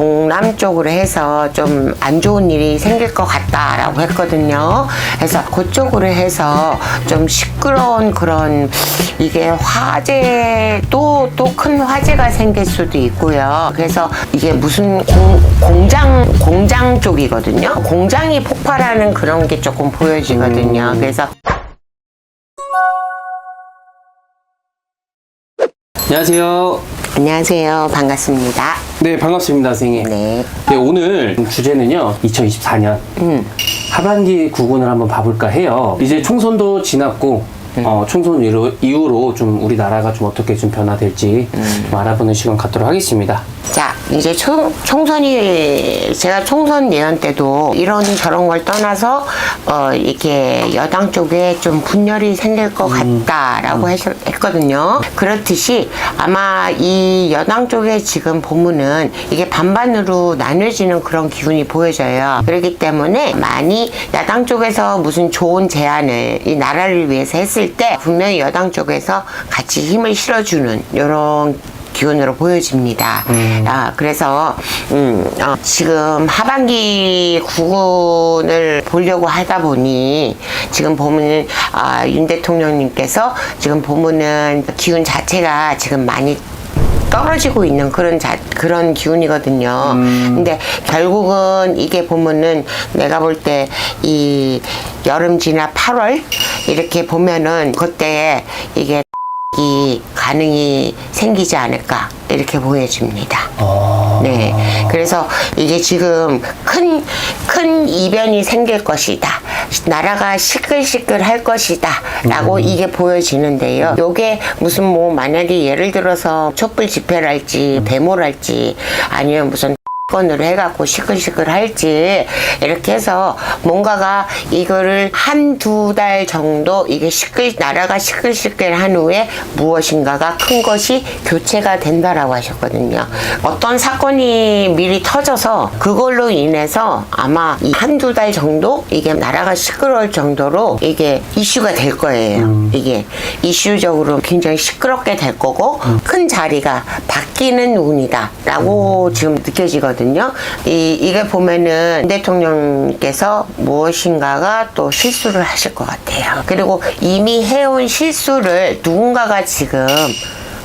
동남 쪽으로 해서 좀 안 좋은 일이 생길 것 같다라고 했거든요. 그래서 그쪽으로 해서 좀 시끄러운 그런 이게 화재 또또큰 화재가 생길 수도 있고요. 그래서 이게 무슨 공, 공장 공장 쪽이거든요. 공장이 폭발하는 그런 게 조금 보여지거든요. 그래서 안녕하세요. 안녕하세요. 반갑습니다. 네, 반갑습니다, 선생님. 네. 네, 오늘 주제는요, 2024년 음. 하반기 구군을 한번 봐볼까 해요. 이제 총선도 지났고, 어, 총선 이후로, 이후로 좀 우리나라가 좀 어떻게 좀 변화될지 좀 알아보는 시간 갖도록 하겠습니다. 자, 이제 총, 총선이, 제가 총선 예언 때도 이런 저런 걸 떠나서, 어, 이렇게 여당 쪽에 좀 분열이 생길 것 같다라고 했, 했거든요. 그렇듯이 아마 이 여당 쪽에 지금 보면은 이게 반반으로 나뉘어지는 그런 기운이 보여져요. 그렇기 때문에 많이 야당 쪽에서 무슨 좋은 제안을 이 나라를 위해서 했을 때 분명히 여당 쪽에서 같이 힘을 실어주는 이런 기운으로 보여집니다. 아, 그래서 음, 어, 지금 하반기 구군을 보려고 하다 보니 지금 보면은 아, 윤 대통령님께서 지금 보면은 기운 자체가 지금 많이 떨어지고 있는 그런 자, 그런 기운이거든요. 근데 결국은 이게 보면은 내가 볼 때 이 여름 지나 8월 이렇게 보면은 그때 이게 이 가능이 생기지 않을까 이렇게 보여집니다. 어... 네. 그래서 이게 지금 큰, 큰 이변이 생길 것이다. 나라가 시끌시끌 할 것이다. 라고 이게 보여지는데요. 요게 무슨 뭐 만약에 예를 들어서 촛불 집회를 할지, 데모를 할지, 아니면 무슨 건으로 해갖고 시끌시끌 할지 이렇게 해서 뭔가가 이거를 한 두 달 정도 이게 시끌 나라가 시끌시끌 한 후에 무엇인가가 큰 것이 교체가 된다라고 하셨거든요. 어떤 사건이 미리 터져서 그걸로 인해서 아마 이 한두 달 정도 이게 나라가 시끄러울 정도로 이게 이슈가 될 거예요. 이게 이슈적으로 굉장히 시끄럽게 될 거고 큰 자리가 바뀌는 운이다라고 지금 느껴지거든요. 이 이게 보면은 대통령께서 무엇인가가 또 실수를 하실 것 같아요. 그리고 이미 해온 실수를 누군가가 지금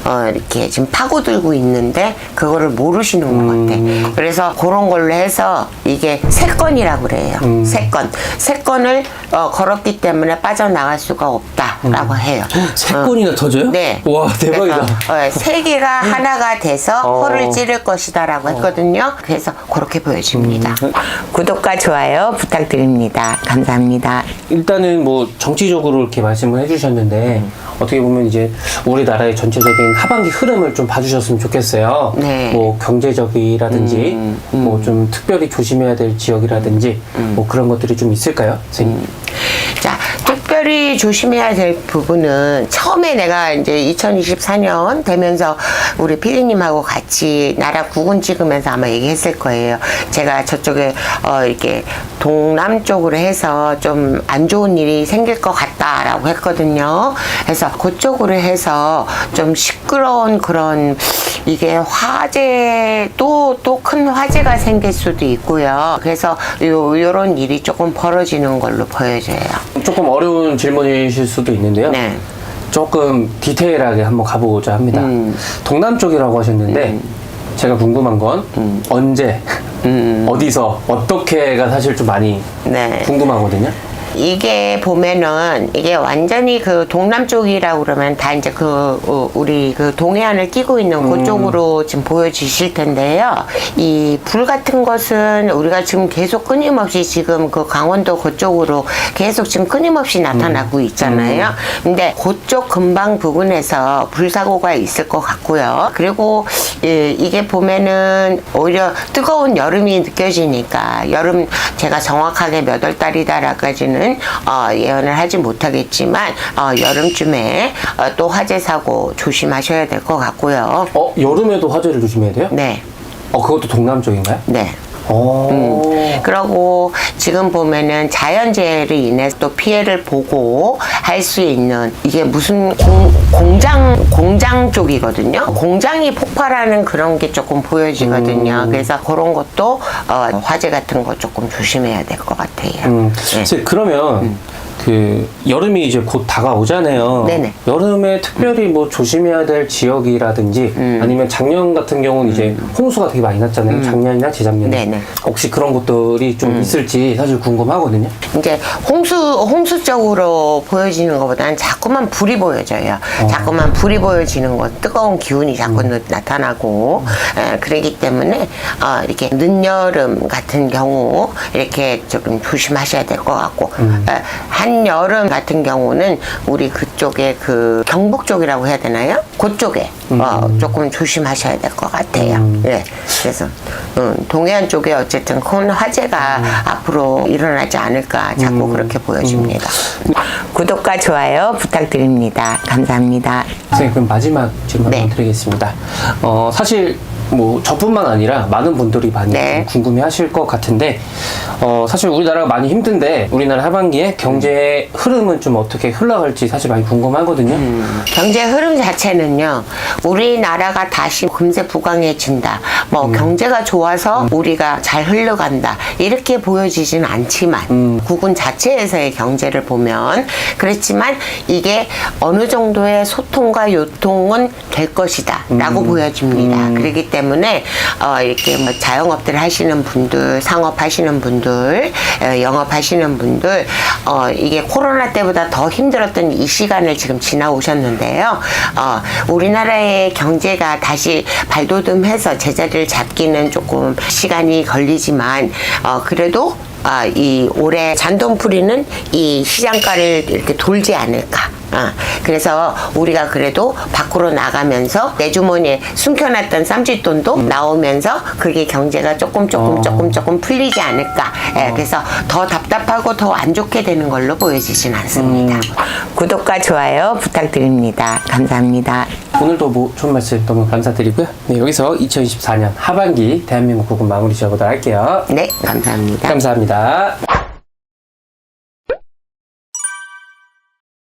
어, 이렇게 지금 파고들고 있는데 그거를 모르시는 것 같아. 그래서 그런 걸로 해서 이게 세 건이라고 그래요. 세 건. 세 건을 어, 걸었기 때문에 빠져나갈 수가 없다라고 해요. 세 어. 건이나 터져요? 네. 와, 대박이다. 그래서, 어, 세 개가 하나가 돼서 어. 코를 찌를 것이다라고 했거든요. 그래서 그렇게 보여집니다. 음. 구독과 좋아요 부탁드립니다. 감사합니다. 일단은 뭐 정치적으로 이렇게 말씀을 해주셨는데 어떻게 보면 이제 우리나라의 전체적인 하반기 흐름을 좀 봐주셨으면 좋겠어요. 네. 뭐 경제적이라든지 음, 뭐좀 특별히 조심해야 될 지역이라든지 뭐 그런 것들이 좀 있을까요, 선생님? 자, 특별히 조심해야 될 부분은 처음에 내가 이제 2024년 되면서 우리 피디님하고 같이 나라 구군 찍으면서 아마 얘기했을 거예요. 제가 저쪽에 어 이렇게 동남 쪽으로 해서 좀 안 좋은 일이 생길 것 같다라고 했거든요. 그래서 그쪽으로 해서 좀 시끄러운 그런 이게 화재 또또큰 화재가 생길 수도 있고요. 그래서 요 요런 일이 조금 벌어지는 걸로 보여져요. 조금 어려운 질문이실 수도 있는데요. 네. 조금 디테일하게 한번 가보고자 합니다. 음. 동남 쪽이라고 하셨는데 제가 궁금한 건 언제, 음. 어디서, 어떻게가 사실 좀 많이 네. 궁금하거든요. 이게 보면은 이게 완전히 그 동남쪽이라고 그러면 다 이제 그 어, 우리 그 동해안을 끼고 있는 그쪽으로 지금 보여지실 텐데요. 이 불 같은 것은 우리가 지금 계속 끊임없이 지금 그 강원도 그쪽으로 계속 지금 끊임없이 나타나고 있잖아요. 근데 그쪽 근방 부근에서 불사고가 있을 것 같고요. 그리고 이- 이게 보면은 오히려 뜨거운 여름이 느껴지니까 여름 제가 정확하게 몇 월 달이다라까지는 어, 예언을 하지 못하겠지만 어, 여름쯤에 어, 또 화재 사고 조심하셔야 될 것 같고요. 어, 여름에도 화재를 조심해야 돼요? 네, 어, 그것도 동남 쪽인가요? 네. 어. 그러고 지금 보면은 자연재해로 인해서 또 피해를 보고 할 수 있는 이게 무슨 공, 공장 공장 쪽이거든요. 공장이 폭발하는 그런 게 조금 보여지거든요. 그래서 그런 것도 어, 화재 같은 거 조금 조심해야 될 것 같아요. 음, 네. 선생님, 그러면 그 여름이 이제 곧 다가오잖아요. 네네. 여름에 특별히 뭐 조심해야 될 지역이라든지 음. 아니면 작년 같은 경우는 이제 홍수가 되게 많이 났잖아요. 작년이나 재작년에. 네네. 혹시 그런 것들이 음. 좀 있을지 사실 궁금하거든요. 이제 홍수 홍수적으로 보여지는 것보다는 자꾸만 불이 보여져요. 자꾸만 불이 보여지는 것, 뜨거운 기운이 자꾸 나타나고 에, 그러기 때문에 어, 이렇게 늦여름 같은 경우 이렇게 조금 조심하셔야 될 것 같고 에, 한여름 같은 경우는 우리 그쪽에 그 경북 쪽이라고 해야 되나요? 그쪽에 어, 조금 조심하셔야 될 것 같아요. 예. 그래서 음, 동해안 쪽에 어쨌든 큰 화재가 앞으로 일어나지 않을까 자꾸 그렇게 보여집니다. 구독과 좋아요 부탁드립니다. 감사합니다. 선생님 그럼 마지막 질문 네. 한번 드리겠습니다. 어 사실 뭐 저뿐만 아니라 많은 분들이 많이 네. 좀 궁금해하실 것 같은데 어 사실 우리나라가 많이 힘든데 우리나라 하반기에 경제 흐름은 좀 어떻게 흘러갈지 사실 많이 궁금하거든요. 경제 흐름 자체는요, 우리나라가 다시 금세 부강해진다. 뭐, 경제가 좋아서 우리가 잘 흘러간다. 이렇게 보여지진 않지만, 국군 자체에서의 경제를 보면, 그렇지만 이게 어느 정도의 소통과 요통은 될 것이다. 라고 보여집니다. 그렇기 때문에, 어, 이렇게 뭐 자영업들 하시는 분들, 상업 하시는 분들, 어, 영업 하시는 분들, 어, 이게 코로나 때보다 더 힘들었던 이 시간을 지금 지나오셨는데요. 어, 우리나라의 경제가 다시 발돋움해서 제자리를 잡기는 조금 시간이 걸리지만, 어, 그래도 아, 이 올해 잔돈풀이는 이 시장가를 이렇게 돌지 않을까. 아, 그래서 우리가 그래도 밖으로 나가면서 내 주머니에 숨겨놨던 쌈짓돈도 나오면서 그게 경제가 조금 조금 어. 조금 조금 풀리지 않을까. 예, 그래서 더 답답하고 더 안 좋게 되는 걸로 보여지진 않습니다. 구독과 좋아요 부탁드립니다. 감사합니다. 오늘도 뭐 좋은 말씀 너무 감사드리고요. 네, 여기서 2024년 하반기 대한민국 국은 마무리 지어보도록 할게요. 네, 감사합니다. 감사합니다.